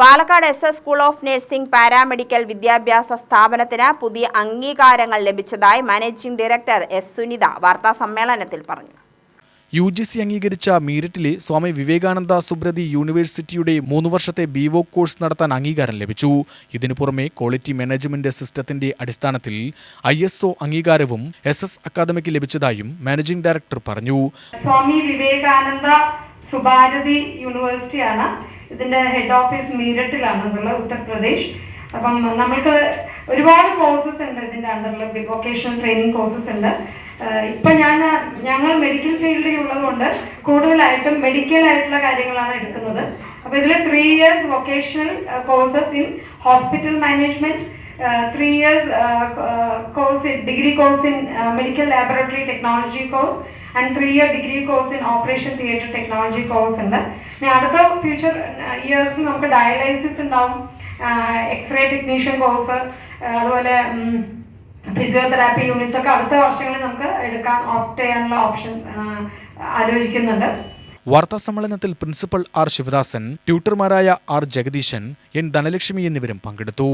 Palakkad S S school of nursing paramedical വിദ്യാഭ്യാസ സ്ഥാപനത്തിന് പുതിയ അംഗീകാരങ്ങൾ ലഭിച്ചതായി മാനേജിംഗ് ഡയറക്ടർ എസ് സുനിത വാർത്താ സമ്മേളനത്തിൽ പറഞ്ഞു. യു ജി സി അംഗീകരിച്ച മീരറ്റിലെ സ്വാമി വിവേകാനന്ദ സുബ്രതി യൂണിവേഴ്സിറ്റിയുടെ മൂന്ന് വർഷത്തെ ബിവോ കോഴ്സ് നടത്താൻ അംഗീകാരം ലഭിച്ചു. ഇതിനു പുറമെ ക്വാളിറ്റി മാനേജ്മെന്റ് സിസ്റ്റത്തിന്റെ അടിസ്ഥാനത്തിൽ ഐ എസ് ഒ അംഗീകാരവും എസ് എസ് അക്കാദമിക്ക് ലഭിച്ചതായും മാനേജിംഗ് ഡയറക്ടർ പറഞ്ഞു. സ്വാമി വിവേകാനന്ദ സുഭാരതി യൂണിവേഴ്സിറ്റിയാണ് ഇതിന്റെ ഹെഡ് ഓഫീസ് മീരട്ടിലാണ് ഉള്ളത് ഉത്തർപ്രദേശ്. അപ്പം നമ്മൾക്ക് ഒരുപാട് കോഴ്സസ് ഉണ്ട് ഇതിന്റെ അണ്ടറിൽ വൊക്കേഷണൽ ട്രെയിനിങ് കോഴ്സസ് ഉണ്ട്. ഇപ്പം ഇപ്പൊ ഞാൻ ഞങ്ങൾ മെഡിക്കൽ ഫീൽഡിൽ ഉള്ളതുകൊണ്ട് കൂടുതലായിട്ടും മെഡിക്കൽ ആയിട്ടുള്ള കാര്യങ്ങളാണ് എടുക്കുന്നത്. അപ്പോൾ ഇതിൽ three years vocational courses in hospital management three years course degree course in medical laboratory technology course and three year degree course in operation theatre technology course ഉണ്ട്. പിന്നെ അടുത്ത ഫ്യൂച്ചർ ഇയേഴ്സ് നമുക്ക് ഡയലൈസിസ് ഉണ്ടാവും. എക്സ്റേ ടെക്നീഷ്യൻ കോഴ്സ് അതുപോലെ physiotherapy units ഒക്കെ അടുത്ത വർഷങ്ങളിൽ നമുക്ക് എടുക്കാൻ ഓപ്റ്റ് ചെയ്യാനുള്ള ഓപ്ഷൻ ആലോചിക്കുന്നുണ്ട്. വാർത്താ സമ്മേളനത്തിൽ പ്രിൻസിപ്പൽ ആർ ശിവദാസൻ ട്യൂട്ടർമാരായ ആർ ജഗദീശൻ എൻ ധനലക്ഷ്മി എന്നിവരും പങ്കെടുത്തു.